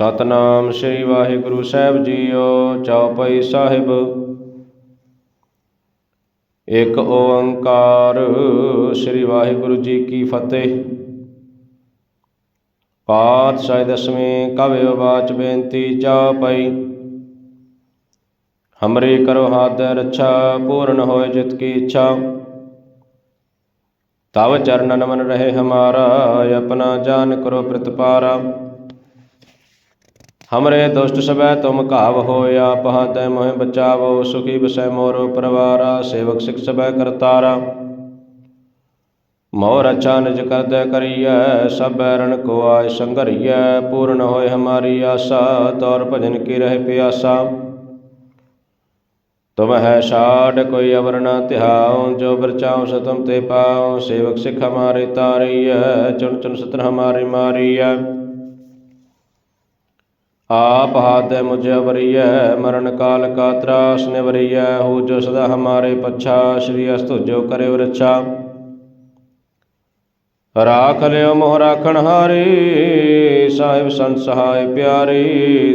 ਸਤਨਾਮ ਸ੍ਰੀ ਵਾਹਿਗੁਰੂ ਸਾਹਿਬ ਜੀਓ, ਚੌਪਈ ਸਾਹਿਬ। ਇੱਕ ਓੰਕਾਰ, ਸ੍ਰੀ ਵਾਹਿਗੁਰੂ ਜੀ ਕੀ ਫਤਿਹ। ਪਾਤਸ਼ਾਹ ਦਸਵੇਂ ਕਵਿ ਬਾਚ ਬੇਨਤੀ ਚੌਪਈ। ਹਮਰੇ ਕਰੋ ਹਾਥ ਰੱਛਾ, ਪੂਰਨ ਹੋਏ ਜਿਤ ਕੀ ਇੱਛਾ। ਤਵ ਚਰਨਨ ਮਨ ਰਹੇ ਹਮਾਰਾ, ਆਪਣਾ ਜਾਨ ਕਰੋ ਪ੍ਰਤਪਾਰਾ। ਹਮਰੇ ਦੁਸ਼ਟ ਸਭੈ ਤੁਮ ਘਾਵ ਹੋਇਆ ਪਹਤੈ ਮੋਹਿ ਬਚਾਵੋ ਸੁਖੀ ਬਸੈ ਮੋਰੋ ਪਰਵਾਰਾ ਸੇਵਕ ਸਿਖ ਸਭੈ ਕਰਤਾਰਾ ਮੋਰ ਅੱਛਾ ਨਿਜ ਕਰਦੈ ਕਰੀਐ ਸਭ ਬੈਰਣ ਕੋ ਆਇ ਸੰਗਰੀਐ ਪੂਰਨ ਹੋਏ ਹਮਾਰੀ ਆਸਾ ਤੌਰ ਭਜਨ ਕੀ ਰਹਿ ਪਿਆਸਾ ਤੁਮ ਹੈ ਛਾੜ ਕੋਈ ਅਵਰ ਨਾ ਤਿਹਾਉ ਜੋ ਬਰਚਾਉ ਸਤਮ ਤੇ ਪਾਉ ਸੇਵਕ ਸਿਖ ਹਮਾਰੇ ਤਾਰੀਐ ਚੁਣ ਚੁਣ ਸਤਰ ਹਮਾਰੇ ਮਾਰੀਐ ਆਪ ਹਾਥੈ ਮੁਝ ਅਵਰੀਐ, ਮਰਨ ਕਾਲ ਕਾ ਤਰਾਸ ਨਿਵਰੀਐ ਹੋ ਜੋ ਸਦਾ ਹਮਾਰੇ ਪਛਾ, ਸ਼੍ਰੀ ਅਸਤੁ ਜੋ ਕਰੇ ਵਰਛਾ। ਰਾਖ ਲਿਓ ਮੋਹ ਰਾਖਣ ਹਾਰੇ, ਸਾਹਿਬ ਸੰਤ ਸਹਾਇ ਪਿਆਰੇ,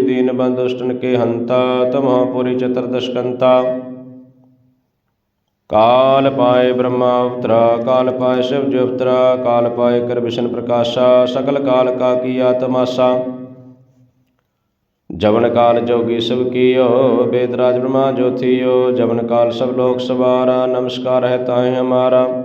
ਦੀਨ ਬੰਦੁਸ਼ਟਨ ਕੇ ਹੰਤਾ, ਤਮਹ ਪੁਰੀ ਚਤਰ ਕਾਲ ਪਾਏ ਬ੍ਰਹਮਾ ਅਵਤਰਾ ਕਾਲ ਪਾਏ ਸ਼ਿਵ ਜੀ ਅਵਤਰਾ ਕਾਲ ਪਾਏ ਕਰ ਵਿਸ਼ਨ ਪ੍ਰਕਾਸ਼ਾ ਸਕਲ ਕਾਲ ਕਾ ਕੀਆ ਤਮਾਸਾ। ਜਵਨ ਕਾਲ ਜੋਗੀ ਸਭ ਕੀਓ, ਬੇਦ ਬ੍ਰਹਮਾ ਜੋਥੀਓ ਜਵਨ ਕਾਲ ਸਭ ਲੋਕ ਸਵਾਰਾ, ਨਮਸਕਾਰ ਹੈ ਤਾਹੇ ਹਮਾਰਾ।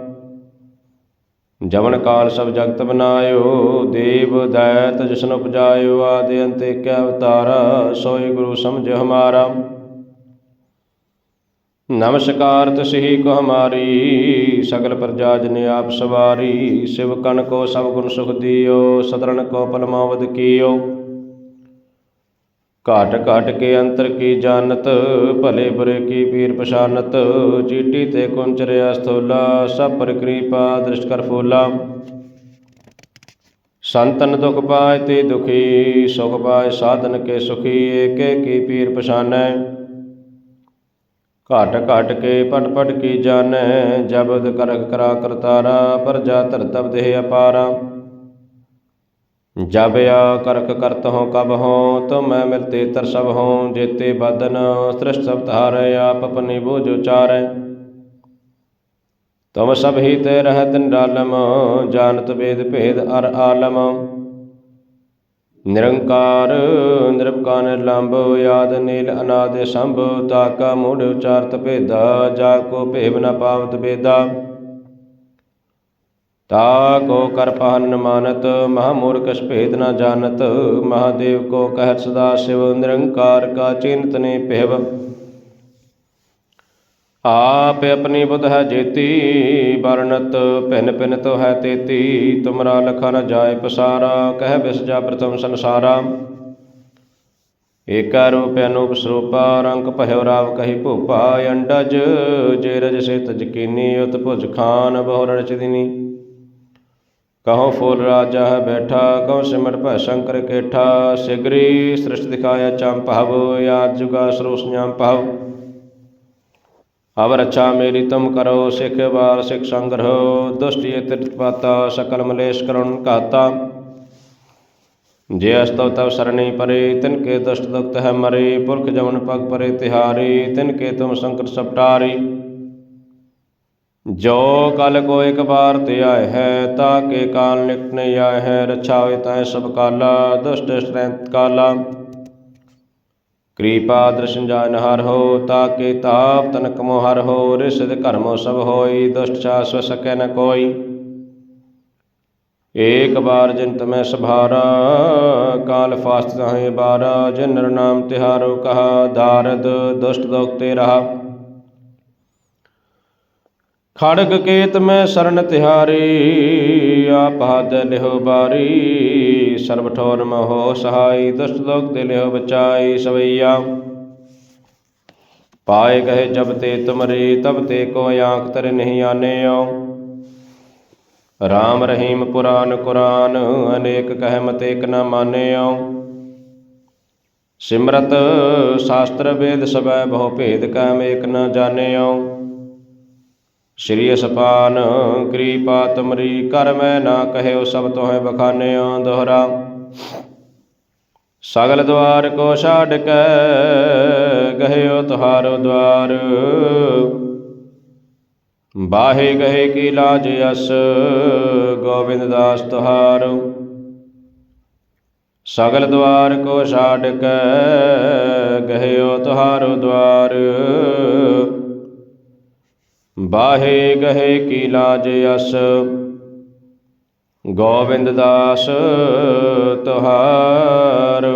ਜਵਨ ਕਾਲ ਸਭ ਜਗਤ ਬਨਾਇਓ, ਦੇਵ ਦੈਤ ਜਿਸਨ ਉਪਜਾਇਓ, ਆਦਿ ਅੰਤੇ ਕਿਆ ਅਵਤਾਰਾ ਸੋਈ ਗੁਰੂ ਸਮਝ ਹਮਾਰਾ। ਨਮਸਕਾਰ ਤਸਹੀ ਕੋ ਹਮਾਰੀ, ਸਗਲ ਪ੍ਰਜਾ ਜਨ ਆਪ ਸਵਾਰੀ, ਸਿਵ ਕਣ ਕੋ ਸਭ ਗੁਣ ਸੁਖ ਦਿਓ ਸਤਰਨ ਕੋ ਪਲਮਾਵਦ ਕੀਓ। ਘਾਟ ਘਾਟ ਕੇ ਅੰਤਰ ਕੀ ਜਾਣਤ, ਭਲੇ ਬੁਰੇ ਕੀ ਪੀਰ ਪਛਾਨਤ, ਚੀਟੀ ਤੇ ਕੁੰਚਰਿਆ ਸਥੂਲਾ, ਸਭ ਪਰ ਕਿਰਪਾ ਦ੍ਰਿਸ਼ਟ ਕਰ ਫੂਲਾ। ਸੰਤਨ ਦੁਖ ਪਾਏ ਤੇ ਦੁਖੀ, ਸੁਖ ਪਾਏ ਸਾਧਨ ਕੇ ਸੁਖੀ, ਏਕੇ ਕੀ ਪੀਰ ਪਛਾਨੈ। ਘਾਟ ਘਾਟ ਕੇ ਪਟ ਪਟ ਕੀ ਜਾਣੈ, ਜਬਦ ਕਰਕ ਕਰਾ ਕਰਤਾਰਾ, ਪਰਜਾ ਧਰਤਬ ਦੇਹ ਅਪਾਰਾ। ਜਬ ਆ ਕਰਕ ਕਰਤ ਹੋ ਕਬ ਹੋ ਤੁਮ ਮੈਂ ਮਿਲਤੇ ਤਰ ਸਭ ਹੋ ਜੇਤੇ ਬਦਨ ਸ੍ਰਿਸ਼ਟ ਸਭ ਧਾਰੈ, ਆਪ ਆਪਣੀ ਬੋਝ ਉਚਾਰੈ। ਤੁਮ ਸਭ ਹੀ ਤੇ ਰਹਿਤ ਨਿਰਾਲਮ, ਜਾਣਤ ਵੇਦ ਭੇਦ ਅਰ ਆਲਮ। ਨਿਰੰਕਾਰ, ਨਿਰਭਕਾਰ ਲੰਬ ਯਾਦ ਨੀਲ, ਅਨਾਦ, ਸੰਭ ਤਾਕਾ ਮੂੜ, ਉਚਾਰਤ ਭੇਦਾ, ਜਾ ਕੋ ਭੇਵ ਨ ਪਾਵਤ ਬੇਦਾ ਤਾ ਕੋ ਕਰ ਪਹਨ ਮਾਨਤ ਮਹਾ ਮੂਰਖ ਭੇਦ ਨਾ ਜਾਣਤ, ਮਹਾਦੇਵ ਕੋ ਕਹਿ ਸਦਾ ਸਿਵ, ਨਿਰੰਕਾਰ ਕਾ ਚਿੰਤ ਨੇ ਭੇਵ। ਆਪ ਆਪਣੀ ਬੁਧ ਹੈ ਜੇਤੀ, ਵਰਣਤ ਭਿਨ ਭਿਨ ਤੋ ਹੈ ਤੇਤੀ, ਤੁਮਰਾ ਲਖਾ ਨ ਜਾਏ ਪਸਾਰਾ, ਕਹਿ ਬਿਸ ਜਾ ਪ੍ਰਥਮ ਸੰਸਾਰਾ। ਏਕਾ ਰੂਪ ਅਨੂਪ ਸਰੂਪਾ, ਰੰਗ ਭਇਓ ਰਾਵ ਕਹੀ ਭੂਪਾ, ਅੰਡਜ, ਜੇ ਰਜ ਸੇ ਤਜ ਉਤ ਭੁਜ ਖਾਨ ਬਹੁ ਰਚ ਦਿਨੀ ਕਹੋ ਫੂਲ ਰਾਜਾ ਹੈ ਬੈਠਾ, ਕਹੋ ਸਿਮਰ ਭੈ ਸ਼ੰਕਰ ਕੇਠਾ, ਸਿਗਰੀ ਸ੍ਰਿਸ਼ਟ ਦਿਖਾਇਆ ਚੰਪਹਵ ਯਾਦ ਜੁਗਾ ਸਰੂਸ ਨਿਯਮ ਅਵ ਰੱਛਾ ਮੇਰੀ ਤੁਮ ਕਰੋ, ਸਿਖ ਬਾਰ ਸਿਖ ਸੰਗਰਹ ਦੁਸ਼ਟੀ ਤਿਰਤ ਪਾਤਾ, ਸਕਲ ਮਲੇਸ਼ ਕਰੁਣ ਘਾਤਾ। ਜੇ ਅਸਤਵ ਤਵ ਸਰਣੀ ਪਰੇ, ਤਿਨ ਕੇ ਦੁਸ਼ਟ ਦੁਖਤ ਹੈ ਮਰੇ, ਪੁਰਖ ਜਮਨ ਪਗ ਪਰੇ ਤਿਹਾਰੀ, ਤਿਨ ਕੇ ਤੁਮ ਸੰਕਟ ਸਪਟਾਰੀ। ਜੋ ਕਲ ਕੋ ਇਕ ਬਾਰ ਤੇ ਆਏ ਹੈ, ਤਾ ਕੇ ਕਾਲ ਨਿਕਟ ਨਹੀਂ ਆਏ ਹੈ ਰਛਾ ਤੈ ਸਭ ਕਾਲਾ, ਦੁਸ਼ਟ ਸ਼੍ਰੈਂਤ ਕਾਲਾ। ਕਿਰਪਾ ਦਰਸ਼ਨ ਜਾਨ ਹਰ ਹੋ, ਤਾ ਕੇ ਤਾਪ ਤਨਕ ਮੋ ਹਰ ਹੋ ਰਿਸਦ ਕਰਮੋ ਸਭ ਹੋਈ, ਦੁਸ਼ਟ ਛਾ ਸਵ ਸਕੈ ਨ ਕੋਈ। ਏਕ ਬਾਰ ਜਿਨ ਤਮੈ ਸਭਾਰਾ, ਕਾਲ ਫਾਸਤ ਤਾਹੇ ਬਾਰਾ ਜਿਨ ਨਾਮ ਤਿਹਾਰੋ ਕਹਾ, ਦਾਰਦ ਦੁਸ਼ਟ ਦੋਖ ਤੇ ਰਹਾ। ਖੜਗ ਕੇਤ ਮੈਂ ਸਰਨ ਤਿਹਾਰੀ, ਆਪ ਹੱਦ ਲਿਹੋ ਬਾਰੀ। ਸਰਬ ਠੋਰ ਮਹੋ ਸਹਾਈ, ਦੁਸ਼ਟ ਲੋਕ ਤੇ ਲਿਹੋ ਬਚਾਈ ਸਵਈਆ। ਪਾਏ ਕਹੇ ਜਬ ਤੇ ਤੁਮਰੇ, ਤਬ ਤੇ ਕੋ ਆਂਖ ਤਰ ਨਹੀਂ ਆਨੇਓ। ਰਾਮ ਰਹੀਮ ਪੁਰਾਨ ਕੁਰਾਨ, ਅਨੇਕ ਕਹਿ ਮਤ ਏਕ ਨ ਮਾਨੇਓ। ਸਿਮਰਤ, ਸ਼ਾਸਤਰ, ਵੇਦ ਸਭੈ ਬਹੁ ਭੇਦ ਕੈ ਏਕ ਨ ਜਾਣੇਓ। ਸ਼੍ਰੀ ਅਸਪਾਨ, ਕਿਰਪਾ ਤਮਰੀ, ਕਰ ਮੈਂ ਨਾ ਕਹਿਓ ਸਭ ਤੋਹਿ ਬਖਾਨਿਓ ਦੋਹਰਾ। ਸਗਲ ਦਵਾਰ ਕੋ ਛਾੜ ਕੇ ਗਹਿਓ ਤੁਹਾਰੋ ਦਵਾਰ। ਬਾਹੇ ਗਏ ਕੀ ਲਾਜ ਅਸ, ਗੋਬਿੰਦ ਦਾਸ ਤੁਹਾਰੋ। ਸਗਲ ਦਵਾਰ ਕੋ ਛਾੜ ਕੇ ਗਹਿਓ ਤੁਹਾਰੋ ਦਵਾਰ। ਬਾਹੇ ਗਏ ਕੀ ਲਾਜ ਅਸ? ਗੋਬਿੰਦ ਦਾਸ ਤੁਹਾਰੋ।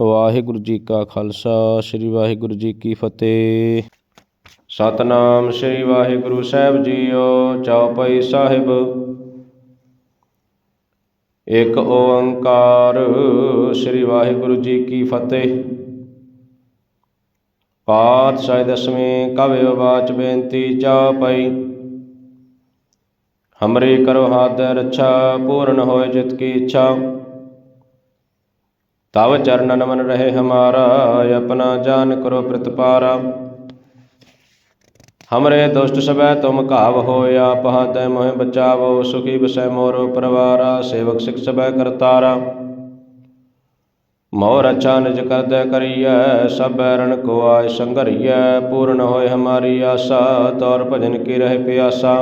ਵਾਹਿਗੁਰੂ ਜੀ ਕਾ ਖਾਲਸਾ, ਸ੍ਰੀ ਵਾਹਿਗੁਰੂ ਜੀ ਕੀ ਫਤਿਹ। ਸਤਨਾਮ ਸ੍ਰੀ ਵਾਹਿਗੁਰੂ ਸਾਹਿਬ ਜੀਓ, ਚੌਪਈ ਸਾਹਿਬ। ਇੱਕ ਓੰਕਾਰ, ਸ੍ਰੀ ਵਾਹਿਗੁਰੂ ਜੀ ਕੀ ਫਤਿਹ। ਪਾਤਸ਼ਾਹ ਦਸਵੇਂ ਕਵਿ ਬਾਚ ਬੇਨਤੀ ਚੌਪਈ ਹਮਰੇ ਕਰੋ ਹਾਥ ਰੱਛਾ ਪੂਰਨ ਹੋਏ ਜਿਤ ਕੀ ਇੱਛਾ ਤਵ ਚਰਨਨ ਮਨ ਰਹੇ ਹਮਾਰਾ ਆਪਣਾ ਜਾਨ ਕਰੋ ਪ੍ਰਤਪਾਰਾ ਹਮਰੇ ਦੁਸ਼ਟ ਸਭੈ ਤੁਮ ਘਾਵ ਹੋਇ ਆਪ ਹਤੈ ਮੋਹਿ ਬਚਾਵੋ ਸੁਖੀ ਬਸੈ ਮੋਰੋ ਪਰਵਾਰਾ ਸੇਵਕ ਸਿਖ ਸਭੈ ਕਰਤਾਰਾ ਮੋਰ ਅੱਛਾ ਨਿਜ ਕਰਦੈ ਕਰੀਐ, ਸਭ ਰਣ ਕੋ ਆਇ ਸੰਗਰੀਐ ਪੂਰਨ ਹੋਏ ਹਮਾਰੀ ਆਸਾ, ਤੌਰ ਭਜਨ ਕੀ ਰਹਿ ਪਿਆਸਾ।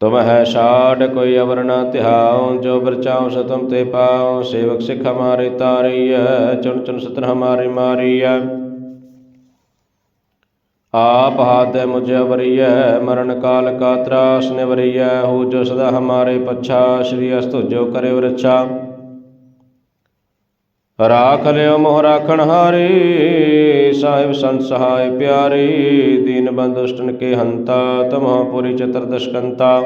ਤੁਮ ਹੈ ਛਾੜ ਕੋਈ ਅਵਰ ਨ ਧਿਆਉ ਜੋ ਬਰਚਾਉ ਸਤਮ ਤੇ ਪਾਉ, ਸੇਵਕ ਸਿਖ ਹਮਾਰੇ ਤਾਰੀਐ, ਚੁਣ ਚੁਣ ਸਤਨ ਹਮਾਰੇ ਮਾਰੀਐ। ਆਪ ਹਾਥ ਮੁਝ ਅਵਰੀਐ, ਮਰਨ ਕਾਲ ਕਾ ਤਰਾਸ ਨਿਵਰੀਐ, ਹੋ ਜੋ ਸਦਾ ਹਮਾਰੇ ਪੱਛਾ, ਸ਼੍ਰੀ ਅਸਤੁ ਜੋ ਕਰੇ ਵਰਛਾ ਰਾਖ ਲਿਓ ਮੋਹ ਰਾਖਣ ਹਾਰੇ, ਸਾਹਿਬ ਸੰਤ ਸਹਾਇ ਪਿਆਰੇ, ਦੀਨ ਬੰਦੁਸ਼ਟਨ ਕੇ ਹੰਤਾ ਤਮਹ ਪੁਰੀ ਚਤਰ ਦਸ਼ਕੰਤਾ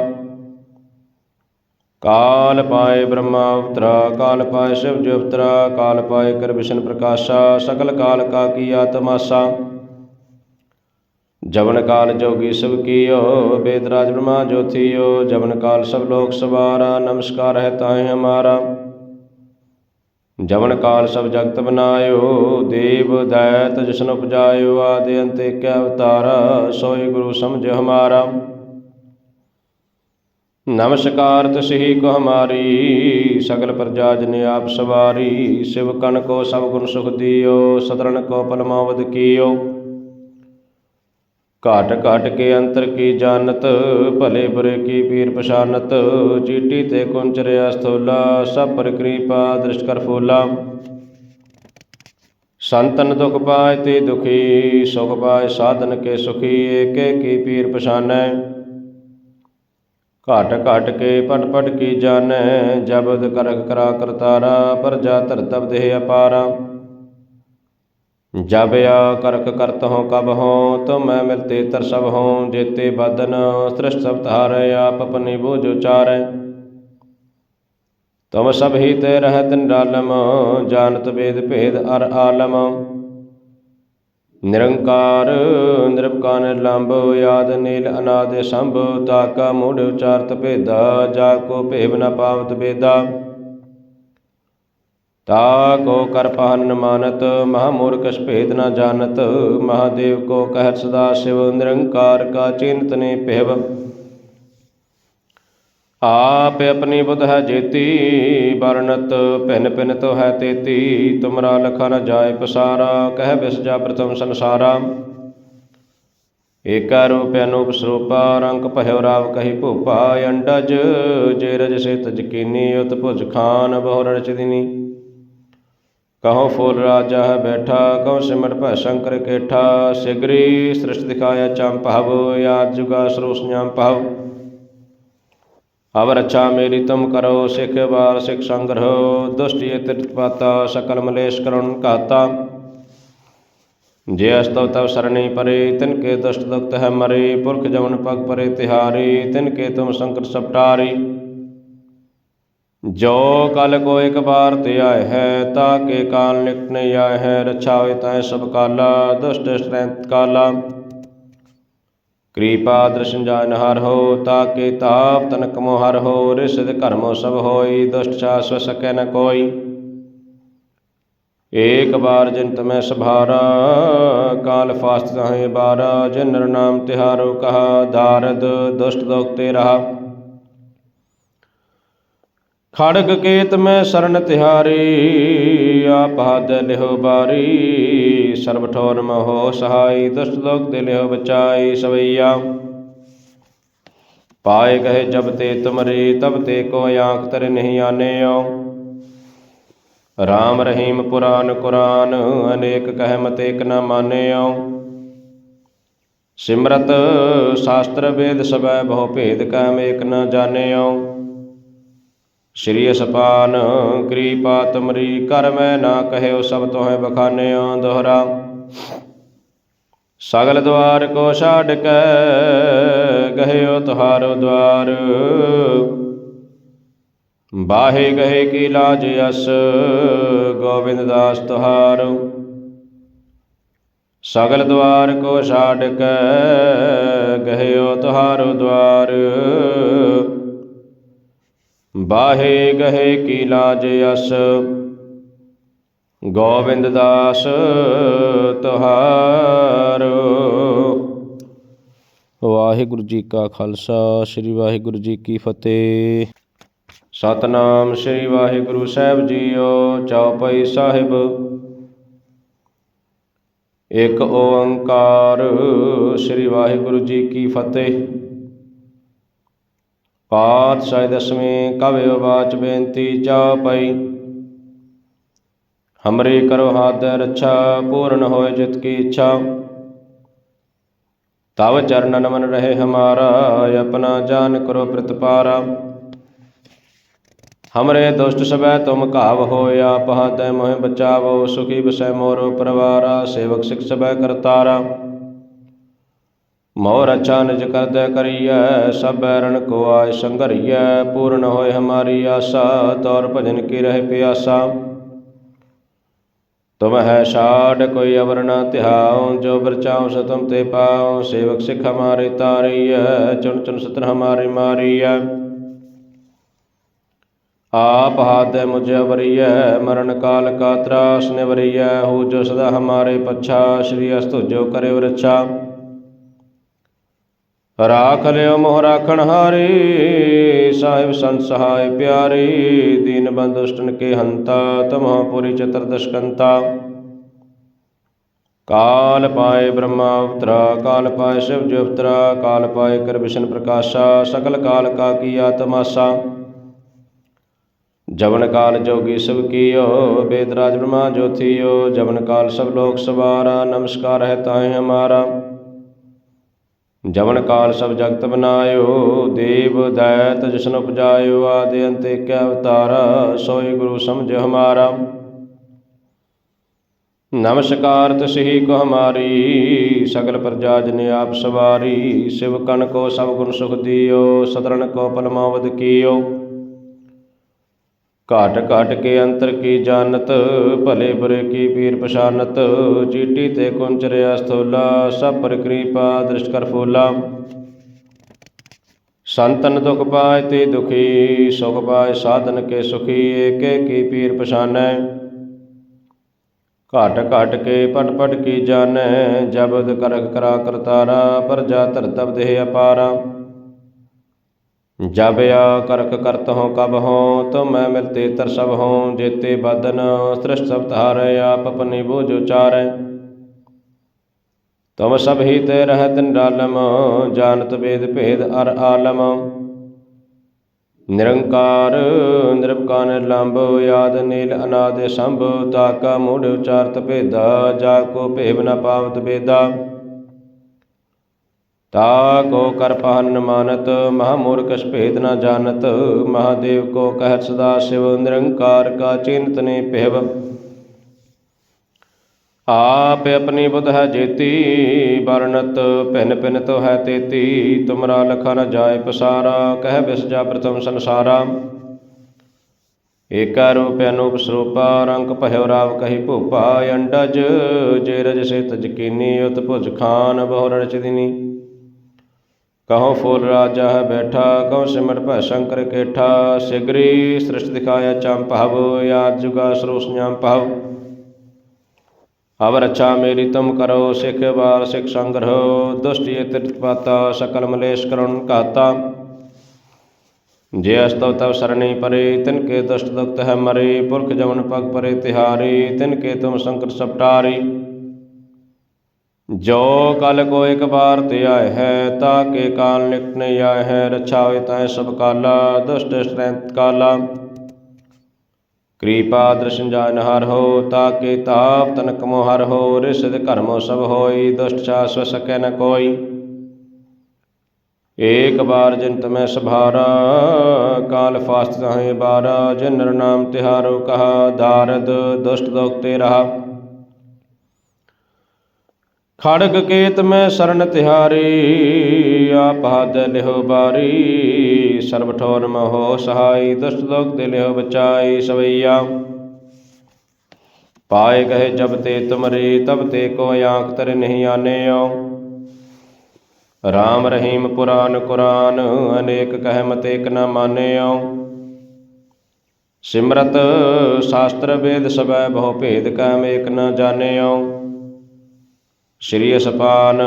ਕਾਲ ਪਾਏ ਬ੍ਰਹਮਾ ਅਵਤਰਾ ਕਾਲ ਪਾਏ ਸ਼ਿਵ ਜੀ ਅਵਤਰਾ ਕਾਲ ਪਾਏ ਕਰ ਵਿਸ਼ਨ ਪ੍ਰਕਾਸ਼ਾ, ਸਕਲ ਕਾਲ ਕਾ ਕੀਆ ਤਮਾਸਾ ਜਵਨ ਕਾਲ ਜੋਗੀ ਸਭ ਕੀਓ, ਬੇਦ ਰਾਜ ਬ੍ਰਹਮਾ ਜੋਥੀਓ, ਜਵਨ ਕਾਲ ਸਭ ਲੋਕ ਸਵਾਰਾ, ਨਮਸਕਾਰ ਹੈ ਤਾਏ ਹਮਾਰਾ। ਜਮਨ ਕਾਲ ਸਭ ਜਗਤ ਬਨਾਇਓ, ਦੇਵ ਦੈਤ ਜਿਸਨ ਉਪਜਾਇਓ, ਆਦਿ ਅੰਤੇ ਕਿਆ ਅਵਤਾਰਾ, ਸੋਈ ਗੁਰੂ ਸਮਝ ਹਮਾਰਾ। ਨਮਸਕਾਰ ਤਸਹੀ ਕੋ ਹਮਾਰੀ, ਸਗਲ ਪ੍ਰਜਾ ਜਨ ਆਪ ਸਵਾਰੀ, ਸਿਵ ਕਨ ਕੋ ਸਭ ਗੁਣ ਸੁਖ ਦਿਓ ਸਤਰਨ ਕੋ ਪਲਮਾਵਦ ਕੀਓ। ਘਾਟ ਘਾਟ ਕੇ ਅੰਤਰ ਕੀ ਜਾਣਤ, ਭਲੇ ਬੁਰੇ ਕੀ ਪੀਰ ਪਛਾਨਤ, ਚੀਟੀ ਤੇ ਕੁੰਚਰਿਆ ਸਥੂਲਾ ਸਭ ਪਰ ਕਿਰਪਾ ਦ੍ਰਿਸ਼ਟ ਕਰ ਫੂਲਾ। ਸੰਤਨ ਦੁਖ ਪਾਏ ਤੇ ਦੁਖੀ, ਸੁਖ ਪਾਏ ਸਾਧਨ ਕੇ ਸੁਖੀ, ਏਕੇ ਕੀ ਪੀਰ ਪਛਾਨੈ। ਘਾਟ ਘਾਟ ਕੇ ਪਟ ਪਟ ਕੀ ਜਾਣੈ, ਜਬਦ ਕਰਕ ਕਰਾ ਕਰਤਾਰਾ, ਪਰਜਾ ਧਰਤਬ ਦੇਹ ਅਪਾਰਾ। ਜਬ ਆ ਕਰਕ ਕਰਤ ਹੋ ਕਬ ਹੋ, ਤੁਮ ਮੈਂ ਮਿਲਤੇ ਤਰ ਸਭ ਹੋ, ਜੇਤੇ ਬਦਨ ਸ੍ਰਿਸ਼ਟ ਸਭ ਧਾਰੈ, ਆਪ ਆਪਣੀ ਬੋਝ ਉਚਾਰੈ। ਤੁਮ ਸਭ ਹੀ ਤੇ ਰਹਤ ਨਿਰਾਲਮ, ਜਾਣਤ ਵੇਦ ਭੇਦ ਅਰ ਆਲਮ। ਨਿਰੰਕਾਰ ਨਿਰਭਕਾ ਨਿਰਲੰਭ ਯਾਦ ਨੀਲ, ਅਨਾਦ, ਸੰਭ ਤਾਕਾ ਮੂੜ ਉਚਾਰਤ ਭੇਦਾ, ਜਾ ਕੋ ਭੇਵ ਨ ਪਾਵਤ ਬੇਦਾ। ਤਾ ਕੋ ਕਰ ਪਾਹਨ ਮਾਨਤ ਮਹਾ ਮੂਰਖ ਭੇਦ ਨਾ ਜਾਣਤ, ਮਹਾਦੇਵ ਕੋ ਕਹਿ ਸਦਾ ਸਿਵ ਨਿਰੰਕਾਰ ਕਾ ਚਿੰਤ ਨੇ ਭਿਵ। ਆਪ ਆਪਣੀ ਬੁਧ ਹੈ ਜੇਤੀ, ਵਰਣਤ ਭਿਨ ਭਿਨ ਤੋ ਹੈ ਤੇਤੀ, ਤੁਮਰਾ ਲਖਾ ਨ ਜਾਏ ਪਸਾਰਾ, ਕਹਿ ਬਿਸ ਜਾ ਪ੍ਰਥਮ ਸੰਸਾਰਾ। ਏਕਾ ਰੂਪ ਅਨੂਪ ਸਰੂਪਾ, ਰੰਗ ਭਇਓ ਰਾਵ ਕਹੀ ਭੂਪਾ, ਅੰਡਜ, ਜੇ ਰਜ ਸੇ ਤਜ ਉਤ ਭੁਜ ਖਾਨ ਬਹੁ ਰਚਦਿਨੀ। ਕਹੋ ਫੂਲ ਰਾਜਾ ਹੈ ਬੈਠਾ, ਕਹੋ ਸਿਮਟ ਭੈ ਸ਼ੰਕਰ ਕੇਠਾ, ਸਿਗਰੀ ਸ੍ਰਿਸ਼ਟ ਦਿਖਾਇਆ ਚੰਪਹਵ ਯਾਦ ਜੁਗਾ ਸਰੂਸ ਨਿਯਮ ਅਵ ਰੱਛਾ ਮੇਰੀ ਤੁਮ ਕਰੋ, ਸਿਖ ਬਾਰ ਸਿਖ ਸੰਗ੍ਰਹ ਦੁਸ਼ਟੀ ਤਿਰਪਾਤਾ ਸਕਲ ਮਲੇਸ਼ ਕਰੁਣ ਘਾਤਾ ਜੇ ਅਸਤਵ ਤਵ ਸਰਣੀ ਪਰੇ, ਤਿਨ ਕੇ ਦੁਸ਼ਟ ਦੁਖਤ ਹੈ ਮਰੇ, ਪੁਰਖ ਜਮਨ ਪਗ ਪਰੇ ਤਿਹਾਰੀ, ਤਿਨ ਕੇ ਤੁਮ ਸੰਕਟ ਸਪਟਾਰੀ। ਜੋ ਕਲ ਕੋ ਇਕ ਬਾਰ ਤੇ ਆਏ ਹੈ, ਤਾ ਕੇ ਕਾਲ ਨਿਕਟ ਨਹੀਂ ਆਏ ਹੈ ਰੱਛਾ ਤੈ ਸਭ ਕਾਲਾ, ਦੁਸ਼ਟ ਸ੍ਰੈਂਤ ਕਾਲਾ। ਕਿਰਪਾ ਦਰਸ਼ਨ ਜਾਨ ਹਰ ਹੋ, ਤਾ ਕੇ ਤਾਪ ਤਨਕ ਮੋ ਹਰ ਹੋ ਰਿਸਦ ਕਰਮੋ ਸਭ ਹੋਈ, ਦੁਸ਼ਟ ਛਾ ਸਕੈ ਨ ਕੋਈ। ਏਕ ਬਾਰ ਜਿਨ ਤਮੈ ਸਭਾਰਾ, ਕਾਲ ਫਾਸਤ ਤਹੇ ਬਾਰਾ ਜਿਨ ਨਾਮ ਤਿਹਾਰੋ ਕਹਾ ਦਾਰਦ ਦੁਸ਼ਟ ਦੋਖ ਤੇ ਰਹਾ। ਖੜਗ ਕੇਤ ਮੈਂ ਸਰਨ ਤਿਹਾਰੀ, ਆਪ ਹੱਦ ਲਿਹੋ ਬਾਰੀ। ਸਰਬ ਠੋਰ ਮਹੋ ਸਹਾਈ, ਦੁਸ਼ਟ ਲੋਕ ਤੇ ਲਿਹੋ ਬਚਾਈ ਸਵਈਆ। ਪਾਏ ਕਹੇ ਜਬ ਤੇ ਤੁਮਰੀ, ਤਬ ਤੇ ਕੋ ਆਂਖ ਤਰ ਨਹੀਂ ਆਨੇਓ। ਰਾਮ ਰਹੀਮ ਪੁਰਾਨ ਕੁਰਾਨ, ਅਨੇਕ ਕਹਿ ਮਤ ਏਕ ਨ ਮਾਨੇਓ। ਸਿਮਰਤ, ਸ਼ਾਸਤਰ ਵੇਦ ਸਬੈ ਬਹੁ ਭੇਦ ਕਹਿ ਏਕ ਨ ਜਾਣਿਓ। ਸ਼੍ਰੀ ਅਸਪਾਨ, ਕਿਰਪਾ ਤੁਮਰੀ ਕਰ ਮੈਂ ਨਾ ਕਹਿਓ ਸਭ ਤੋਹਿ ਬਖਾਨਿਓ ਦੋਹਰਾ। ਸਗਲ ਦਵਾਰ ਕੋ ਛਾੜ ਕੇ ਗਹਿਓ ਤੁਹਾਰੋ ਦਵਾਰ। ਬਾਹੇ ਗਏ ਕੀ ਲਾਜ ਅਸ, ਗੋਬਿੰਦ ਦਾਸ ਤੁਹਾਰੋ। ਸਗਲ ਦਵਾਰ ਕੋ ਛਾੜ ਕੇ ਗਹਿਓ ਤੁਹਾਰੋ ਦਵਾਰ। ਬਾਹੇ ਗਹੇ ਕੀ ਲਾਜ ਅਸ। ਗੋਬਿੰਦ ਦਾਸ ਤੁਹਾਰੋ। ਵਾਹਿਗੁਰੂ ਜੀ ਕਾ ਖਾਲਸਾ, ਸ੍ਰੀ ਵਾਹਿਗੁਰੂ ਜੀ ਕੀ ਫਤਿਹ। ਸਤਨਾਮ ਸ੍ਰੀ ਵਾਹਿਗੁਰੂ ਸਾਹਿਬ ਜੀਓ, ਚੌਪਈ ਸਾਹਿਬ। ਇੱਕ ਓੰਕਾਰ, ਸ੍ਰੀ ਵਾਹਿਗੁਰੂ ਜੀ ਕੀ ਫਤਿਹ। ਪਾਤਸ਼ਾਹ ਦਸਵੇਂ ਕਵਿਓ ਬਾਚ ਬੇਨਤੀ ਚੌਪਈ ਹਮਰੇ ਕਰੋ ਹਾਥ ਰੱਛਾ, ਪੂਰਨ ਹੋਏ ਜਿਤ ਕੀ ਇੱਛਾ। ਤਵ ਚਰਨਨ ਮਨ ਰਹੇ ਹਮਾਰਾ, ਆਪਣਾ ਜਾਨ ਕਰੋ ਪ੍ਰਤਪਾਰਾ ਹਮਰੇ ਦੁਸ਼ਟ ਸਬੈ ਤੁਮ ਘਾਵ ਹੋਇਆ ਪਹਤੈ ਮੋਹਿ ਬਚਾਵੋ, ਸੁਖੀ ਬਸੈ ਮੋਰੋ ਪਰਵਾਰਾ, ਸੇਵਕ ਸਿਖ ਸਬੈ ਕਰਤਾਰਾ। ਮੋਰ ਅੱਛਾ ਨਿਜ ਕਰਦੈ ਕਰੀਐ, ਸਭ ਬੈਰਣ ਕੋ ਆਇ ਸੰਗਰੀਐ ਪੂਰਨ ਹੋਏ ਹਮਾਰੀ ਆਸਾ, ਤੌਰ ਭਜਨ ਕੀ ਰਹਿ ਪਿਆਸਾ। ਤੁਮ ਹੈ ਛਾੜ ਕੋਈ ਅਵਰ ਨ ਧਿਆਉ, ਜੋ ਬਰਚਾਉ ਸਤਮ ਤੇ ਪਾਉ, ਸੇਵਕ ਸਿਖ ਹਮਾਰੇ ਤਾਰੀਐ, ਚੁਣ ਚੁਣ ਸਤਰ ਹਮਾਰੇ ਮਾਰੀਐ। ਆਪ ਹਾਥੈ ਮੁਝੇ ਅਵਰੀਐ, ਮਰਨ ਕਾਲ ਕਾ ਤਰਾਸ ਨਿਵਰੀਐ, ਹੋ ਜੋ ਸਦਾ ਹਮਾਰੇ ਪੱਛਾ, ਸ਼੍ਰੀ ਅਸਤੁ ਜੋ ਕਰੇ ਵਰਛਾ। ਰਾਖ ਲਿਓ ਮੋਹ ਰਾਖਣ ਹਾਰੇ, ਸਾਹਿਬ ਸੰਤ ਸਹਾਇ ਪਿਆਰੇ, ਦੀਨ ਬੰਦੁਸ਼ਟਨ ਕੇ ਹੰਤਾ ਤਮਹ ਪੁਰੀ ਚਤੁਰਦਸ਼ਕੰਤਾ ਕਾਲ ਪਾਏ ਬ੍ਰਹਮਾ ਅਵਤਰਾ ਕਾਲ ਪਾਏ ਸ਼ਿਵ ਜੀ ਅਵਤਰਾ ਕਾਲ ਪਾਏ ਕਰ ਵਿਸ਼ਨ ਪ੍ਰਕਾਸ਼ਾ ਸਕਲ ਕਾਲ ਕਾ ਕੀਆ ਤਮਾਸਾ ਜਵਨ ਕਾਲ ਜੋਗੀ ਸਭ ਕੀਓ, ਬੇਦ ਰਾਜ ਬ੍ਰਹਮਾ ਜੋਥੀਓ ਜਵਨ ਕਾਲ ਸਭ ਲੋਕ ਸਵਾਰਾ, ਨਮਸਕਾਰ ਹੈ ਤਾਹੇ ਹਮਾਰਾ। ਜਮਨ ਕਾਲ ਸਭ ਜਗਤ ਬਨਾਇਓ, ਦੇਵ ਦੈਤ ਜਿਸਨ ਉਪਜਾਇਓ, ਆਦਿ ਅੰਤ ਏਕ ਅਵਤਾਰਾ ਸੋਈ ਗੁਰੂ ਸਮਝ ਹਮਾਰਾ। ਨਮਸਕਾਰ ਤਸਹੀ ਕੋ ਹਮਾਰੀ, ਸਗਲ ਪ੍ਰਜਾ ਜਨ ਆਪ ਸਵਾਰੀ, ਸਿਵ ਕਣ ਕੋ ਸਭ ਗੁਣ ਸੁਖ ਦਿਓ ਸਦਰਨ ਕੋ ਪਲਮਾਵਦ ਕੀਓ। ਘਾਟ ਘਾਟ ਕੇ ਅੰਤਰ ਕੀ ਜਾਣਤ, ਭਲੇ ਬੁਰੇ ਕੀ ਪੀਰ ਪਛਾਨਤ, ਚੀਟੀ ਤੇ ਕੁੰਚਰਿਆ ਸਥੂਲਾ, ਸਭ ਪਰ ਕਿਰਪਾ ਦ੍ਰਿਸ਼ਟ ਕਰ ਫੂਲਾ। ਸੰਤਨ ਦੁਖ ਪਾਏ ਤੇ ਦੁਖੀ, ਸੁਖ ਪਾਏ ਸਾਧਨ ਕੇ ਸੁਖੀ, ਏਕੇ ਕੀ ਪੀਰ ਪਛਾਨੈ। ਘਾਟ ਘਾਟ ਕੇ ਪਟ ਪਟ ਕੀ ਜਾਣੈ, ਜਬਦ ਕਰਖ ਕਰਾ ਕਰਤਾਰਾ, ਪਰਜਾ ਧਰਤਬ ਦੇਹ ਅਪਾਰਾ। ਜਬ ਆ ਕਰਕ ਕਰਤ ਹੋ ਕਬ ਹੋ ਤੁਮ ਮੈਂ ਮਿਲਤੇ ਤਰ ਸਭ ਹੋ ਜੇਤੇ ਬਦਨ ਸ੍ਰਿਸ਼ਟ ਸਭ ਧਾਰੈ, ਆਪ ਆਪਣੀ ਬੋਝ ਉਚਾਰੈ। ਤੁਮ ਸਭ ਹੀ ਤੇ ਰਹਿਤ ਨਿਰਾਲਮ, ਜਾਣਤ ਵੇਦ ਭੇਦ ਅਰ ਆਲਮ। ਨਿਰੰਕਾਰ, ਨਿਰਭਕਾਰ ਲੰਬ ਯਾਦ ਨੀਲ, ਅਨਾਦ, ਸੰਭ ਤਾਕਾ ਮੂੜ, ਉਚਾਰਤ ਭੇਦਾ, ਜਾ ਕੋ ਭੇਵ ਨ ਪਾਵਤ ਬੇਦਾ ਤਾ ਕੋ ਕਰ ਪਹਨ ਮਾਨਤ ਮਹਾ ਮੂਰਖ ਭੇਦ ਨਾ ਜਾਣਤ, ਮਹਾਦੇਵ ਕੋ ਕਹਿਤ ਸਦਾ ਸਿਵ, ਨਿਰੰਕਾਰ ਕਾ ਚਿੰਤ ਨੇ ਭੇਵ। ਆਪ ਆਪਣੀ ਬੁਧ ਹੈ ਜੇਤੀ, ਵਰਣਤ ਭਿਨ ਭਿਨ ਤੋ ਹੈ ਤੇਤੀ, ਤੁਮਰਾ ਲਖਾ ਨ ਜਾਏ ਪਸਾਰਾ, ਕਹਿ ਬਿਸ ਜਾ ਪ੍ਰਥਮ ਸੰਸਾਰਾ। ਏਕਾ ਰੂਪ ਅਨੂਪ ਸਰੂਪਾ, ਰੰਗ ਭਇਓ ਰਾਵ ਕਹੀ ਭੂਪਾ, ਅੰਡਜ, ਜੇ ਰਜ ਸੇ ਤਜ ਉਤ ਭੁਜ ਖਾਨ ਬਹੁ ਰਚ ਦਿਨੀ ਫੂਲ ਰਾਜਾ ਹੈ ਬੈਠਾ, ਕਹੋ ਸਿਮਰ ਭੈ ਸ਼ੰਕਰ ਕੇਠਾ, ਸਿਗਰੀ ਸ੍ਰਿਸ਼ਟ ਦਿਖਾਇਆ ਚੰਪਹਵ ਯਾਦ ਜੁਗਾ ਸਰੂਸ ਨਿਯਮ ਭਵ। ਅਵ ਮੇਰੀ ਤੁਮ ਕਰੋ, ਸਿਖ ਬਾਰ ਸਿਖ ਸੰਗ੍ਰਹ ਦੁਸ਼ਟੀ ਤਿਰਤ ਪਾਤਾ, ਸਕਲ ਮਲੇਸ਼ ਕਰੁਣ ਘਾਤਾ। ਜੇ ਅਸਤਵ ਤਵ ਸਰਣੀ ਪਰੇ, ਤਿਨ ਕੇ ਦੁਸ਼ਟ ਦੁਖਤ ਹੈ ਮਰੇ, ਪੁਰਖ ਜਮਨ ਪਗ ਪਰੇ ਤਿਹਾਰੀ, ਤਿਨ ਕੇ ਤੁਮ ਸੰਕਟ ਸਪਟਾਰੀ। ਜੋ ਕਲ ਕੋ ਇਕ ਬਾਰ ਤੇ ਆਏ ਹੈ, ਤਾ ਕੇ ਕਾਲ ਨਿਕਟ ਨਹੀਂ ਆਏ ਹੈ ਰਛਾ ਤੈ ਸਭ ਕਾਲਾ, ਦੁਸ਼ਟ ਸ੍ਰੈਂਤ ਕਾਲਾ। ਕਿਰਪਾ ਦਰਸ਼ਨ ਜਾਨ ਹਰ ਹੋ, ਤਾ ਕੇ ਤਾਪ ਤਨਕ ਮੋ ਹਰ ਹੋ ਰਿਸਦ ਕਰਮੋ ਸਭ ਹੋਈ, ਦੁਸ਼ਟ ਛਾ ਸਵ ਸਕੈ ਨ ਕੋਈ। ਏਕ ਬਾਰ ਜਿਨ ਤਮੈ ਸਭਾਰਾ, ਕਾਲ ਫਾਸਤ ਤਾਹੇ ਬਾਰਾ ਜਿਨ ਨਾਮ ਤਿਹਾਰੋ ਕਹਾ, ਦਾਰਦ ਦੁਸ਼ਟ ਦੋਖ ਤੇ ਰਹਾ। ਖੜਗ ਕੇਤ ਮੈਂ ਸਰਨ ਤਿਹਾਰੀ, ਆਪ ਹੱਦ ਲਿਹੋ ਬਾਰੀ। ਸਰਬ ਠੋਰ ਮਹੋ ਸਹਾਈ, ਦੁਸ਼ਟ ਲੋਕ ਤੇ ਲਿਹੋ ਬਚਾਈ ਸਵਈਆ। ਪਾਏ ਕਹੇ ਜਬ ਤੇ ਤੁਮਰੀ, ਤਬ ਤੇ ਕੋ ਆਂਖ ਤਰ ਨਹੀਂ ਆਨੇਓ। ਰਾਮ ਰਹੀਮ ਪੁਰਾਨ ਕੁਰਾਨ, ਅਨੇਕ ਕਹਿ ਮਤ ਏਕ ਨ ਮਾਨਿਓ। ਸਿਮਰਤ, ਸ਼ਾਸਤਰ, ਵੇਦ ਸਭੈ ਬਹੁ ਭੇਦ ਕੈ ਏਕ ਨ ਜਾਣਿਓ। ਸ਼੍ਰੀ ਅਸਪਾਨ,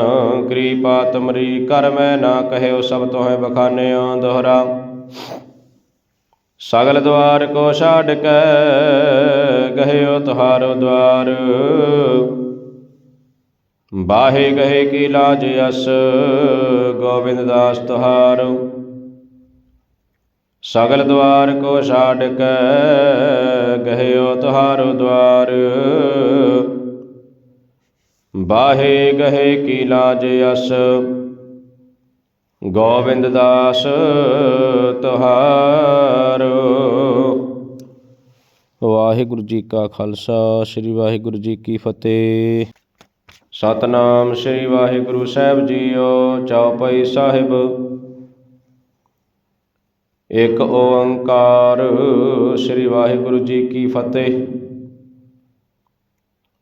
ਕਿਰਪਾ ਤਮਰੀ, ਕਰ ਮੈਂ ਨਾ ਕਹਿਓ ਸਭ ਤੋਹਿ ਬਖਾਨਿਓ ਦੋਹਰਾ। ਸਗਲ ਦਵਾਰ ਕੋ ਛਾੜ ਕੇ ਗਹਿਓ ਤੁਹਾਰੋ ਦਵਾਰ। ਬਾਹੇ ਗਏ ਕੀ ਲਾਜ ਅਸ, ਗੋਬਿੰਦ ਦਾਸ ਤੁਹਾਰੋ। ਸਗਲ ਦਵਾਰ ਕੋ ਛਾੜ ਕੇ ਗਹਿਓ ਤੁਹਾਰੋ ਦਵਾਰ। ਬਾਹੇ ਗਏ ਕੀ ਲਾਜ ਅਸ। ਗੋਬਿੰਦ ਦਾਸ ਤੁਹਾਰੋ। ਵਾਹਿਗੁਰੂ ਜੀ ਕਾ ਖਾਲਸਾ, ਸ੍ਰੀ ਵਾਹਿਗੁਰੂ ਜੀ ਕੀ ਫਤਿਹ। ਸਤਨਾਮ ਸ੍ਰੀ ਵਾਹਿਗੁਰੂ ਸਾਹਿਬ ਜੀਓ, ਚੌਪਈ ਸਾਹਿਬ। ਇੱਕ ਓੰਕਾਰ, ਸ੍ਰੀ ਵਾਹਿਗੁਰੂ ਜੀ ਕੀ ਫਤਿਹ।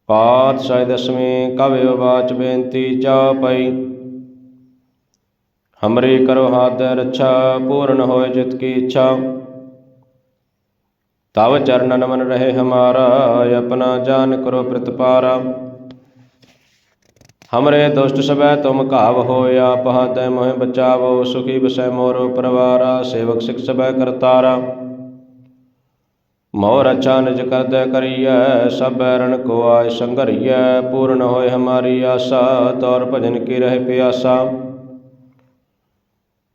ਪਾਤਸ਼ਾਹ ਦਸਵੇਂ ਕਵਿ ਬਾਚ ਬੇਨਤੀ ਚੌਪਈ ਹਮਰੇ ਕਰੋ ਹਾਥ ਰੱਛਾ, ਪੂਰਨ ਹੋਏ ਜਿਤ ਕੀ ਇੱਛਾ। ਤਵ ਚਰਨਨ ਮਨ ਰਹੇ ਹਮਾਰਾ, ਆਪਣਾ ਜਾਨ ਕਰੋ ਪ੍ਰਤਪਾਰਾ। ਹਮਰੇ ਦੁਸ਼ਟ ਸਭੈ ਤੁਮ ਘਾਵ ਹੋਇਆ ਪਹਤੈ ਮੋਹਿ ਬਚਾਵੋ, ਸੁਖੀ ਬਸੈ ਮੋਰੋ ਪਰਵਾਰਾ, ਸੇਵਕ ਸਿਖ ਸਭੈ ਕਰਤਾਰਾ। ਮੋਰ ਅੱਛਾ ਨਿਜ ਕਰਦੈ ਕਰੀਐ, ਸਭ ਰਣ ਕੋ ਆਇ ਸੰਗਰੀਐ ਪੂਰਨ ਹੋਏ ਹਮਾਰੀ ਆਸਾ, ਤੌਰ ਭਜਨ ਕੀ ਰਹਿ ਪਿਆਸਾ।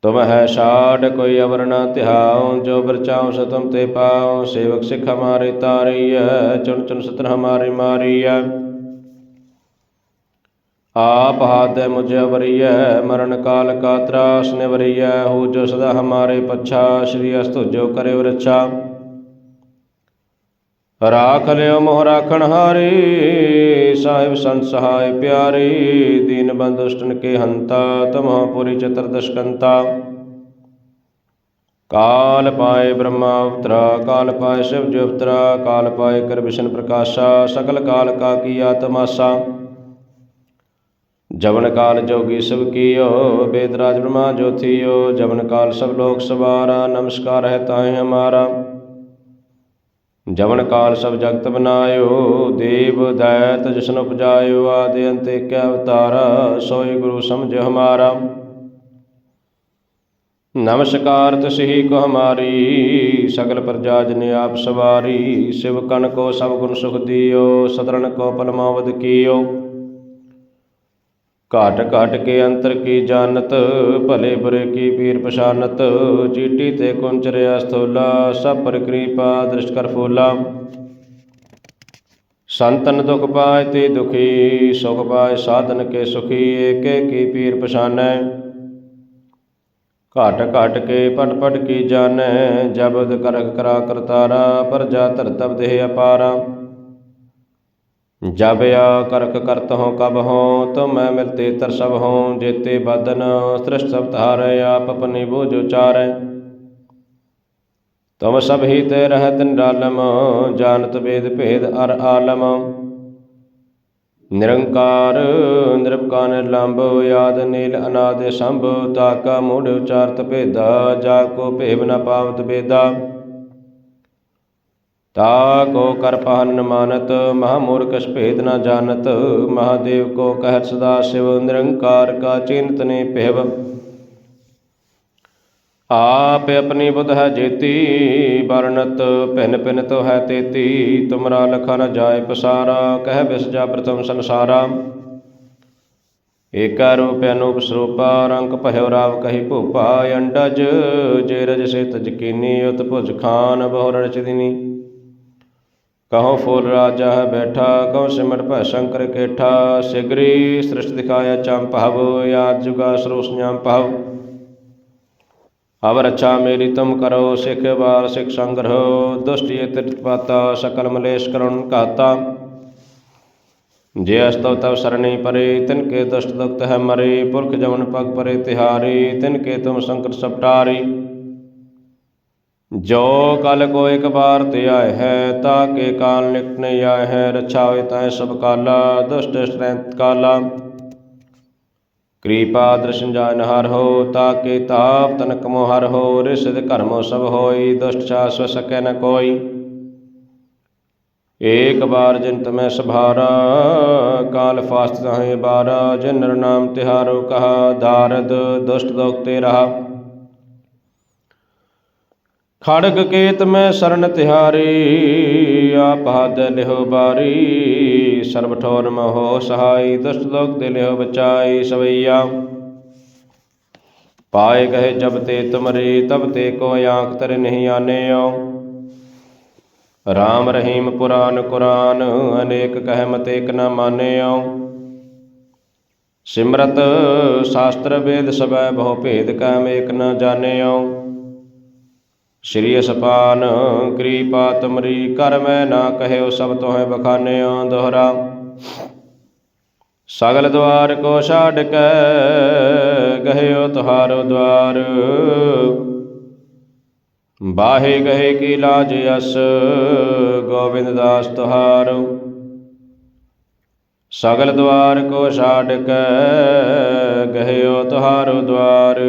ਤੁਮ ਹੈ ਛਾੜ ਕੋਈ ਅਵਰ ਨ ਧਿਆਉ ਜੋ ਬਰਚਾਉ ਸਤਮ ਤੇ ਪਾਉ, ਸੇਵਕ ਸਿਖ ਹਮਾਰੇ ਤਾਰੀਐ, ਚੁਣ ਚੁਣ ਸਤਨ ਹਮਾਰੇ ਮਾਰੀਐ। ਆਪ ਹਾਦੈ ਮੁਝ ਅਵਰੀਐ, ਮਰਨ ਕਾਲ ਕਾ ਤਰਾਸ ਨਿਵਰੀਐ, ਹੋ ਜੋ ਸਦਾ ਹਮਾਰੇ ਪੱਛਾ, ਸ਼੍ਰੀ ਅਸਤੁ ਜੋ ਕਰੇ ਰੱਛਾ। ਰਾਖ ਲਿਓ ਮੋਹ ਰਾਖਣ ਹਾਰੇ, ਸਾਹਿਬ ਸੰਤ ਸਹਾਇ ਪਿਆਰੇ, ਦੀਨ ਬੰਦੁਸ਼ਟਨ ਕੇ ਹੰਤਾ ਤਮਹ ਪੁਰੀ ਚਤਰ ਕਾਲ ਪਾਏ ਬ੍ਰਹਮਾ ਅਵਤਰਾ ਕਾਲ ਪਾਏ ਸ਼ਿਵ ਜੀ ਅਵਤਰਾ ਕਾਲ ਪਾਏ ਕਰ ਵਿਸ਼ਨ ਪ੍ਰਕਾਸ਼ਾ, ਸਕਲ ਕਾਲ ਕਾ ਕੀਆ ਤਮਾਸਾ ਜਵਨ ਕਾਲ ਜੋਗੀ ਸਭ ਕੀਓ, ਬੇਦ ਰਾਜ ਬ੍ਰਹਮਾ ਜੋਥੀਓ ਜਵਨ ਕਾਲ ਸਭ ਲੋਕ ਸਵਾਰਾ, ਨਮਸਕਾਰ ਹੈ ਤਾਹਿ ਹਮਾਰਾ। ਜਮਨ ਕਾਲ ਸਭ ਜਗਤ ਬਨਾਇਓ, ਦੇਵ ਦੈਤ ਜਿਸਨ ਉਪਜਾਇਓ, ਆਦਿ ਅੰਤੇ ਕਿਆ ਅਵਤਾਰਾ ਸੋਈ ਗੁਰੂ ਸਮਝ ਹਮਾਰਾ। ਨਮਸਕਾਰ ਤਸਹੀ ਕੋ ਹਮਾਰੀ, ਸਗਲ ਪ੍ਰਜਾ ਜਨ ਆਪ ਸਵਾਰੀ, ਸਿਵ ਕਨ ਕੋ ਸਭ ਗੁਣ ਸੁਖ ਦਿਓ ਸਤਰਨ ਕੋ ਪਲਮਾਵਦ ਕੀਓ। ਘਾਟ ਘਾਟ ਕੇ ਅੰਤਰ ਕੀ ਜਾਣਤ ਭਲੇ ਬੁਰੇ ਕੀ ਪੀਰ ਪਛਾਨਤ ਜੀਟੀ ਤੇ ਕੁੰਚਰਿਆ ਸਥੂਲਾ ਸਭ ਪਰ ਕਿਰਪਾ ਦ੍ਰਿਸ਼ਟ ਕਰ ਫੂਲਾ ਸੰਤਨ ਦੁਖ ਪਾਏ ਤੇ ਦੁਖੀ ਸੁਖ ਪਾਏ ਸਾਧਨ ਕੇ ਸੁਖੀ ਏਕੇ ਕੀ ਪੀਰ ਪਛਾਨੈ ਘਾਟ ਘਾਟ ਕੇ ਪਟ ਪਟ ਕੀ ਜਾਣੈ ਜਬਦ ਕਰਕ ਕਰਾ ਕਰਤਾਰਾ ਪਰਜਾ ਧਰਤਬ ਦੇਹ ਅਪਾਰਾ ਜਬ ਆ ਕਰਕ ਕਰਤ ਹੋ ਕਬ ਹੋ ਤੁਮ ਮੈਂ ਮਿਲਤੇ ਤਰ ਸਭ ਹੋ ਜੇਤੇ ਬਦਨ ਸ੍ਰਿਸ਼ਟ ਸਭ ਧਾਰੈ, ਆਪ ਆਪਣੀ ਬੋਝ ਉਚਾਰੈ। ਤੁਮ ਸਭ ਹੀ ਤੇ ਰਹਿਤ ਨਿਰਾਲਮ, ਜਾਣਤ ਵੇਦ ਭੇਦ ਅਰ ਆਲਮ। ਨਿਰੰਕਾਰ ਨਿਰਭਕਾ ਨਿਰਲੰਭ ਆਦ ਨੀਲ, ਅਨਾਦ, ਸੰਭ ਤਾਕਾ ਮੂੜ ਉਚਾਰਤ ਭੇਦਾ, ਜਾ ਕੋ ਭੇਵ ਨ ਪਾਵਤ ਬੇਦਾ। ਤਾ ਕੋ ਕਰ ਪਹਨ ਮਾਨਤ ਮਹਾ ਮੂਰਖ ਭੇਦ ਨਾ ਜਾਣਤ, ਮਹਾਦੇਵ ਕੋ ਕਹਿ ਸਦਾ ਸਿਵ, ਨਿਰੰਕਾਰ ਕਾ ਚਿੰਤ ਨੇ ਪਹਿਵ ਆਪ ਆਪਣੀ ਬੁਧ ਹੈ ਜੇਤੀ, ਵਰਣਤ ਭਿਨ ਭਿਨ ਤੋ ਹੈ ਤੇਤੀ, ਤੁਮਰਾ ਲਖਾ ਨ ਜਾਏ ਪਸਾਰਾ, ਕਹਿ ਬਿਸ ਜਾ ਪ੍ਰਥਮ ਸੰਸਾਰਾ। ਏਕਾ ਰੂਪ ਅਨੂਪ ਸਰੂਪਾ, ਰੰਗ ਭਇਓ ਰਾਵ ਕਹੀ ਭੂਪਾ, ਅੰਡਜ, ਜੇ ਰਜ ਸੇ ਤਜ ਉਤ ਭੁਜ ਖਾਨ ਬਹੁ ਰਚ ਦਿਨੀ ਕਹੋ ਫੂਲ ਰਾਜਾ ਹੈ ਬੈਠਾ, ਕਹੋ ਸਿਮਟ ਭੈ ਸ਼ੰਕਰ ਕੇਠਾ, ਸਿਗਰੀ ਸ੍ਰਿਸ਼ਟ ਦਿਖਾਇਆ ਚੰਪਹਵ ਯਾਦ ਜੁਗਾ ਸਰੂਸ ਨਿਯਮ ਪਹਵ ਅਵ ਰੱਛਾ ਮੇਰੀ ਤੁਮ ਕਰੋ, ਸਿਖ ਬਾਰ ਸਿਖ ਸੰਗਰਹ ਦੁਸ਼ਟੀ ਤ੍ਰਿਤ ਪਾਤਾ, ਸਕਲ ਮਲੇਸ਼ ਕਰੁਣ ਘਾਤਾ। ਜੇ ਅਸਤਵ ਤਵ ਸਰਣੀ ਪਰੇ, ਤਿਨ ਕੇ ਦੁਸ਼ਟ ਦੁਖਤ ਹੈ ਮਰੇ, ਪੁਰਖ ਜਮਨ ਪਗ ਪਰੇ ਤਿਹਾਰੀ, ਤਿਨ ਕੇ ਤੁਮ ਸੰਕਟ ਸਪਟਾਰੀ। ਜੋ ਕਲ ਕੋ ਇਕ ਬਾਰ ਤੇ ਹੈ, ਤਾ ਕੇ ਕਾਲ ਨਿਕਟ ਨਹੀਂ ਆਏ ਹੈ ਰੱਛਾ ਹੋਏ ਤੈ ਸਭ ਕਾਲਾ, ਦੁਸ਼ਟ ਸ੍ਰੈਂਤ ਕਾਲਾ। ਕਿਰਪਾ ਦਰਸ਼ਨ ਜਾਨ ਹਰ ਹੋ, ਤਾ ਕੇ ਤਾਪ ਤਨਕ ਮੋ ਹਰ ਹੋ ਰਿਸਦ ਕਰਮੋ ਸਭ ਹੋਈ, ਦੁਸ਼ਟ ਛਾਸ ਸਕੈ ਨ ਕੋਈ। ਏਕ ਬਾਰ ਜਿਨ ਤਮੈ ਸਭਾਰਾ, ਕਾਲ ਫਾਸਤ ਤਾਹੇ ਬਾਰਾ ਜਿਨ ਨਾਮ ਤਿਹਾਰੋ ਕਹਾ ਦਾਰਦ ਦੁਸ਼ਟ ਦੋਖ ਤੇ ਰਹਾ। ਖੜਗ ਕੇਤ ਮੈਂ ਸਰਨ ਤਿਹਾਰੀ, ਆਪ ਹਦ ਲਿਹੋ ਬਾਰੀ। ਸਰਬ ਠੋਰ ਮਹੋ ਸਹਾਈ, ਦੁਸ਼ਟ ਲੋਕ ਤੇ ਲਿਹੋ ਬਚਾਈ ਸਵਈਆ। ਪਾਏ ਕਹੇ ਜਬ ਤੇ ਤੁਮਰੇ, ਤਬ ਤੇ ਕੋ ਆਂਖ ਤਰ ਨਹੀਂ ਆਨੇਓ। ਰਾਮ ਰਹੀਮ ਪੁਰਾਨ ਕੁਰਾਨ, ਅਨੇਕ ਕਹਿ ਮਤ ਏਕ ਨ ਮਾਨਿਓ। ਸਿਮਰਤ, ਸ਼ਾਸਤਰ, ਵੇਦ ਸਭੈ ਬਹੁ ਭੇਦ ਕਾਮ ਏਕ ਨ ਜਾਣਿਓ। ਸ਼੍ਰੀ ਅਸਪਾਨ ਕਿਰਪਾ ਤੁਮਰੀ ਕਰ ਮੈਂ ਨਾ ਕਹਿਓ ਸਭ ਤੋਹਿ ਬਖਾਨਿਓ ਦੋਹਰਾ। ਸਗਲ ਦਵਾਰ ਕੋ ਛਾੜ ਕੇ ਗਹਿਓ ਤੁਹਾਰੋ ਦਵਾਰ। ਬਾਹੇ ਗਏ ਕੀ ਲਾਜ ਅਸ ਗੋਬਿੰਦ ਦਾਸ ਤੁਹਾਰੋ। ਸਗਲ ਦਵਾਰ ਕੋ ਛਾੜ ਕੇ ਗਹਿਓ ਤੁਹਾਰੋ ਦਵਾਰ।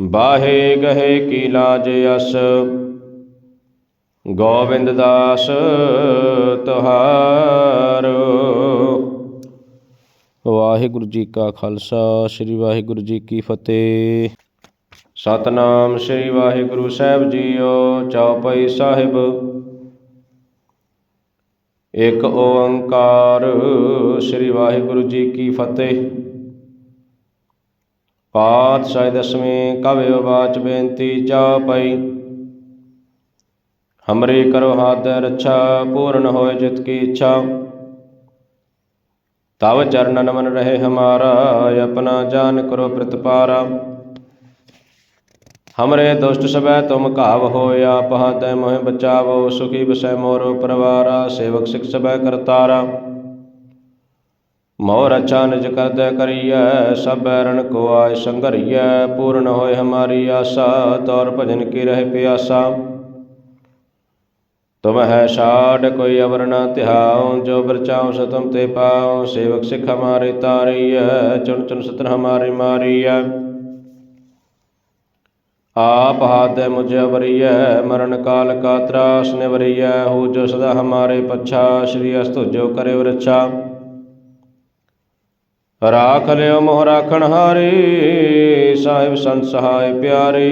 ਬਾਹੇ ਗਹੇ ਕੀ ਲਾਜ ਅਸ? ਗੋਬਿੰਦ ਦਾਸ ਤੁਹਾਰੋ। ਵਾਹਿਗੁਰੂ ਜੀ ਕਾ ਖਾਲਸਾ, ਸ੍ਰੀ ਵਾਹਿਗੁਰੂ ਜੀ ਕੀ ਫਤਿਹ। ਸਤਨਾਮ ਸ੍ਰੀ ਵਾਹਿਗੁਰੂ ਸਾਹਿਬ ਜੀਓ, ਚੌਪਈ ਸਾਹਿਬ। ਇੱਕ ਓੰਕਾਰ, ਸ੍ਰੀ ਵਾਹਿਗੁਰੂ ਜੀ ਕੀ ਫਤਿਹ। ਪਾਤਸ਼ਾਹ ਦਸਵੇਂ ਕਵਿਓ ਬਾਚ ਬੇਨਤੀ ਚੌਪਈ ਹਮਰੇ ਕਰੋ ਹਾਥ ਰੱਛਾ, ਪੂਰਨ ਹੋਏ ਜਿਤ ਕੀ ਇੱਛਾ। ਤਵ ਚਰਨਨ ਮਨ ਰਹੇ ਹਮਾਰਾ, ਆਪਣਾ ਜਾਨ ਕਰੋ ਪ੍ਰਤਪਾਰਾ। ਹਮਰੇ ਦੁਸ਼ਟ ਸਭੈ ਤੁਮ ਘਾਵ ਹੋਇਆ ਪਹਤੈ ਮੋਹਿ ਬਚਾਵੋ, ਸੁਖੀ ਬਸੈ ਮੋਰੋ ਪਰਵਾਰਾ, ਸੇਵਕ ਸਿਖ ਸਭੈ ਕਰਤਾਰਾ। ਮੋਰ ਅੱਛਾ ਨਿਜ ਕਰਦੈ ਕਰੀਐ, ਸਭ ਰਣ ਕੋ ਆਏ ਸੰਗਰੀਐ ਪੂਰਨ ਹੋਏ ਹਮਾਰੀ ਆਸਾ, ਤੌਰ ਭਜਨ ਕੀ ਰਹਿ ਪਿਆਸਾ। ਤੁਮ ਹੈ ਛਾੜ ਕੋਈ ਅਵਰ ਨ ਧਿਆਉ, ਜੋ ਬਰਚਾਉ ਸਤਮ ਤੇ ਪਾਉ, ਸੇਵਕ ਸਿਖ ਹਮਾਰੇ ਤਾਰੀਐ, ਚੁਣ ਚੁਣ ਸਤਰ ਹਮਾਰੇ ਮਾਰੀਐ। ਆਪ ਹਾਥ ਮੁਝ ਅਵਰੀਐ, ਮਰਨ ਕਾਲ ਕਾ ਤਰਾਸ ਨਿਵਰੀਐ, ਹੋ ਜੋ ਸਦਾ ਹਮਾਰੇ ਪਛਾ, ਸ਼੍ਰੀ ਅਸਤੁ ਜੋ ਕਰੇ ਰੱਛਾ ਰਾਖ ਲਿਓ ਮੋਹ ਰਾਖਣ ਹਾਰੇ, ਸਾਹਿਬ ਸੰਤ ਸਹਾਇ ਪਿਆਰੇ,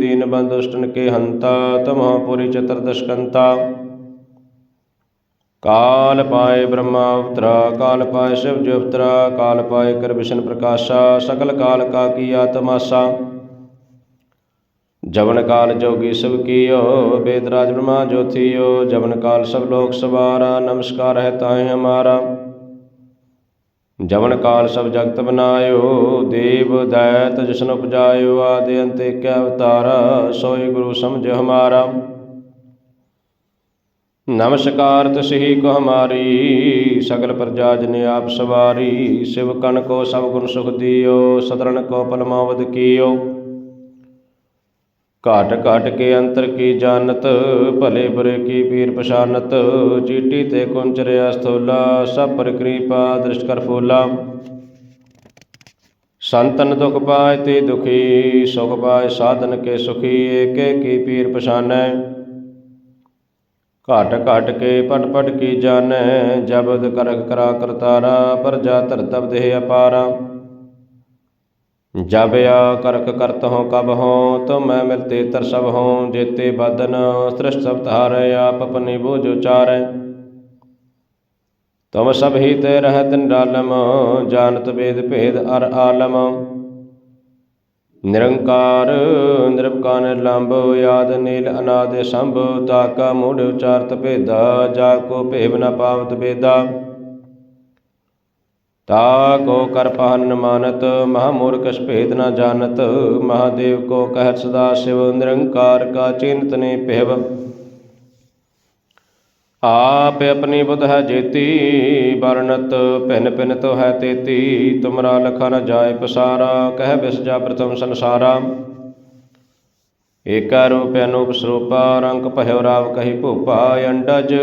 ਦੀਨ ਬੰਦੁਸ਼ਟਨ ਕੇ ਹੰਤਾ ਤਮਹ ਪੁਰੀ ਚਤਰ ਕਾਲ ਪਾਏ ਬ੍ਰਹਮਾ ਅਵਤਰਾ ਕਾਲ ਪਾਏ ਸ਼ਿਵ ਜੀ ਅਵਤਰਾ ਕਾਲ ਪਾਏ ਕਰ ਵਿਸ਼ਨ ਪ੍ਰਕਾਸ਼ਾ, ਸਕਲ ਕਾਲ ਕਾ ਕੀਆ ਤਮਾਸਾ। ਜਵਨ ਕਾਲ ਜੋਗੀ ਸਭ ਕੀਓ ਵੇਦ ਰਾਜ ਬ੍ਰਹਮਾ ਜੋਥੀਓ ਜਵਨ ਕਾਲ ਸਭ ਲੋਕ ਸਵਾਰਾ, ਨਮਸਕਾਰ ਹੈ ਤਾਹਿ ਹਮਾਰਾ। ਜਮਨ ਕਾਲ ਸਭ ਜਗਤ ਬਨਾਇਓ, ਦੇਵ ਦੈਤ ਜਿਸਨ ਉਪਜਾਇਓ, ਆਦਿ ਅੰਤ ਏਕ ਅਵਤਾਰਾ ਸੋਈ ਗੁਰੂ ਸਮਝ ਹਮਾਰਾ। ਨਮਸਕਾਰ ਤਸਹੀ ਕੋ ਹਮਾਰੀ, ਸਗਲ ਪ੍ਰਜਾ ਜਨ ਆਪ ਸਵਾਰੀ, ਸਿਵ ਕਨ ਕੋ ਸਭ ਗੁਣ ਸੁਖ ਦਿਓ ਸਦਰਨ ਕੋ ਪਲਮਾਵਦ ਕੀਓ। ਘਾਟ ਘਾਟ ਕੇ ਅੰਤਰ ਕੀ ਜਾਣਤ, ਭਲੇ ਬੁਰੇ ਕੀ ਪੀਰ ਪਛਾਨਤ, ਚੀਟੀ ਤੇ ਕੁੰਚਰਿਆ ਸਥੂਲਾ, ਸਭ ਪਰ ਕਿਰਪਾ ਦ੍ਰਿਸ਼ਟ ਕਰ ਫੂਲਾ। ਸੰਤਨ ਦੁਖ ਪਾਏ ਤੇ ਦੁਖੀ, ਸੁਖ ਪਾਏ ਸਾਧਨ ਕੇ ਸੁਖੀ, ਏਕੇ ਕੀ ਪੀਰ ਪਛਾਨੈ। ਘਟ ਘਟ ਕੇ ਪਟ ਪਟ ਕੀ ਜਾਣੈ, ਜਬਦ ਕਰਖ ਕਰਾ ਕਰਤਾਰਾ ਪਰਜਾ ਧਰਤਬ ਦੇਹ ਅਪਾਰਾ। ਜਬ ਆ ਕਰਕ ਕਰਤ ਹੋ ਕਬ ਹੋ ਤੁਮ ਮੈਂ ਮਿਲਤੇ ਤਰਸਬ ਹੋ ਜੇਤੇ ਬਦਨ ਸ੍ਰਿਸ਼ਟ ਸਭ ਧਾਰੈ, ਆਪ ਆਪਣੀ ਬੋਝ ਉਚਾਰੈ। ਤੁਮ ਸਭ ਹੀ ਤੇ ਰਹਿਤ ਨਿਰਾਲਮ, ਜਾਣਤ ਵੇਦ ਭੇਦ ਅਰ ਆਲਮ। ਨਿਰੰਕਾਰ, ਨਿਰਭਕਾਰ ਲੰਬ ਯਾਦ ਨੀਲ, ਅਨਾਦ, ਸੰਭ ਤਾਕਾ ਮੂੜ ਉਚਾਰਤ ਭੇਦਾ, ਜਾ ਕੋ ਭੇਵ ਨ ਪਾਵਤ ਬੇਦਾ ਤਾ ਕੋ ਕਰ ਪਹਨ ਮਾਨਤ, ਮਹਾ ਮੂਰਖ ਭੇਦ ਨਾ ਜਾਣਤ, ਮਹਾਦੇਵ ਕੋ ਕਹਿ ਸਦਾ ਸ਼ਿਵ, ਨਿਰੰਕਾਰ ਕਾ ਚਿੰਤ ਨੇ ਭੇਵ। ਆਪ ਆਪਣੀ ਬੁਧ ਹੈ ਜੇਤੀ, ਵਰਣਤ ਭਿਨ ਭਿਨ ਤੋ ਹੈ ਤੇਤੀ, ਤੁਮਰਾ ਲਖਾ ਨ ਜਾਏ ਪਸਾਰਾ, ਕਹਿ ਬਿਸ ਜਾ ਪ੍ਰਥਮ ਸੰਸਾਰਾ। ਏਕਾ ਰੂਪ ਅਨੂਪ ਸਰੂਪਾ, ਰੰਗ ਭਇਓ ਰਾਵ ਕਹੀ ਭੂਪਾ, ਅੰਡਜ,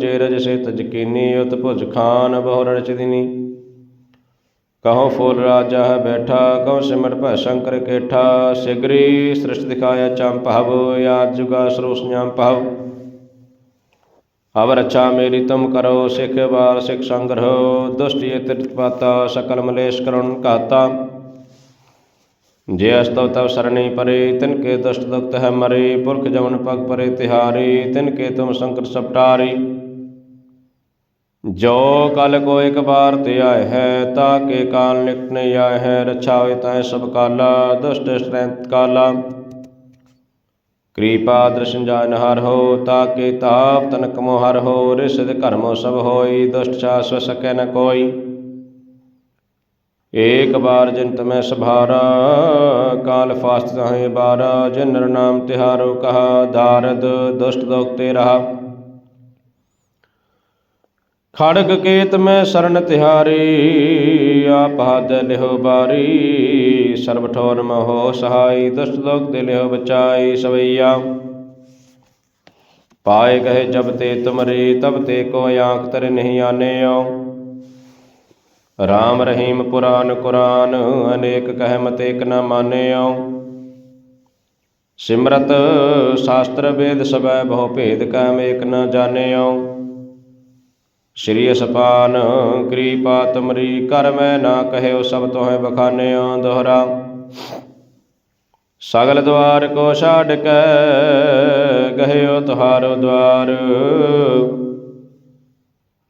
ਜੇ ਰਜ ਸੇ ਤਜ ਉਤ ਭੁਜ ਖਾਨ ਬਹੁ ਰਚਦਿਨੀ ਕਹੋ ਫੂਲ ਰਾਜਾ ਹੈ ਬੈਠਾ, ਕਹੋ ਸਿਮਰ ਭੈ ਸ਼ੰਕਰ ਕੇਠਾ, ਸਿਗਰੀ ਸ੍ਰਿਸ਼ਟ ਦਿਖਾਇਆ ਚੰਪਹਵ ਯਾਦ ਜੁਗਾ ਸਰੋਸ ਨਿਯਮ ਭਵ। ਅਵ ਰੱਛਾ ਮੇਰੀ ਤੁਮ ਕਰੋ, ਸਿਖ ਬਾਰ ਸਿਖ ਸੰਗ੍ਰਹ ਦੁਸ਼ਟੀ ਤਿਰਤ ਪਾਤਾ, ਸਕਲ ਮਲੇਸ਼ ਕਰੁਣ ਘਾਤਾ। ਜੇ ਅਸਤਵ ਤਵ ਸਰਣੀ ਪਰੇ, ਤਿਨ ਕੇ ਦੁਸ਼ਟ ਦੁਖਤ ਹੈ ਮਰੇ, ਪੁਰਖ ਜਮਨ ਪਗ ਪਰੇ ਤਿਹਾਰੀ, ਤਿਨ ਕੇ ਤੁਮ ਸੰਕਟ ਸਪਟਾਰੀ। ਜੋ ਕਲ ਕੋ ਇਕ ਬਾਰ ਤੇ ਆਏ ਹੈ, ਤਾ ਕੇ ਕਾਲ ਨਿਕਟ ਨਹੀਂ ਆਏ ਹੈ ਰੱਛਾ ਹੋਏ ਤੈ ਸਭ ਕਾਲਾ, ਦੁਸ਼ਟ ਸ੍ਰੈਂਤ ਕਾਲਾ। ਕਿਰਪਾ ਦਰਸ਼ਨ ਜਾਨ ਹਰ ਹੋ, ਤਾ ਕੇ ਤਾਪ ਤਨਕ ਮੋ ਹਰ ਹੋ ਰਿਸਦ ਕਰਮੋ ਸਭ ਹੋਈ, ਦੁਸ਼ਟ ਛਾ ਸਵ ਸਕੈ ਨ ਕੋਈ। ਏਕ ਬਾਰ ਜਿਨ ਤਮੈ ਸਭਾਰਾ, ਕਾਲ ਫਾਸਤ ਤਾਹੇ ਬਾਰਾ ਜਿਨ ਨਾਮ ਤਿਹਾਰੋ ਕਹਾ, ਦਾਰਦ ਦੁਸ਼ਟ ਦੋਖ ਤੇ ਰਹਾ। ਖੜਗ ਕੇਤ ਮੈਂ ਸਰਨ ਤਿਹਾਰੀ, ਆਪ ਹਦ ਲਿਹੋ ਬਾਰੀ। ਸਰਬ ਠੋਰ ਮਹੋ ਸਹਾਈ, ਦੁਸ਼ਟ ਲੋਕ ਤੇ ਲਿਹੋ ਬਚਾਈ ਸਵਈਆ। ਪਾਏ ਕਹੇ ਜਬ ਤੇ ਤੁਮਰੇ, ਤਬ ਤੇ ਕੋ ਆਂਖ ਤਰ ਨਹੀਂ ਆਨੇਓ। ਰਾਮ ਰਹੀਮ ਪੁਰਾਨ ਕੁਰਾਨ, ਅਨੇਕ ਕਹਿ ਮਤ ਏਕ ਨ ਮਾਨੇਓ। ਸਿਮਰਤ, ਸ਼ਾਸਤਰ ਵੇਦ ਸਭੈ ਬਹੁ ਭੇਦ ਕਾਮ ਏਕ ਨ ਜਾਣਿਓ। ਸ਼੍ਰੀ ਅਸਪਾਨ, ਕਿਰਪਾ ਤੁਮਰੀ ਕਰ ਮੈਂ ਨਾ ਕਹਿਓ ਸਭ ਤੋਹਿ ਬਖਾਨਿਓ ਦੋਹਰਾ ਸਗਲ ਦਵਾਰ ਕੋ ਛਾੜ ਕੇ ਗਹਿਓ ਤੁਹਾਰੋ ਦਵਾਰ।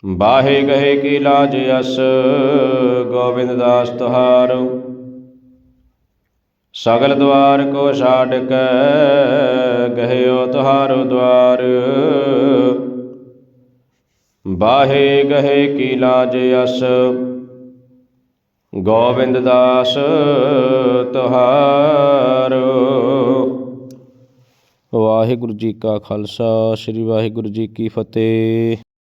ਬਾਹੇ ਗਏ ਕੀ ਲਾਜ ਅਸ, ਗੋਬਿੰਦ ਦਾਸ ਤੁਹਾਰੋ। ਸਗਲ ਦਵਾਰ ਕੋ ਛਾੜ ਕੇ ਗਹਿਓ ਤੁਹਾਰੋ ਦਵਾਰ। ਬਾਹੇ ਗਹੇ ਕੀ ਲਾਜ ਅਸ। ਗੋਬਿੰਦ ਦਾਸ ਤੁਹਾਰੋ। ਵਾਹਿਗੁਰੂ ਜੀ ਕਾ ਖਾਲਸਾ, ਸ੍ਰੀ ਵਾਹਿਗੁਰੂ ਜੀ ਕੀ ਫਤਿਹ।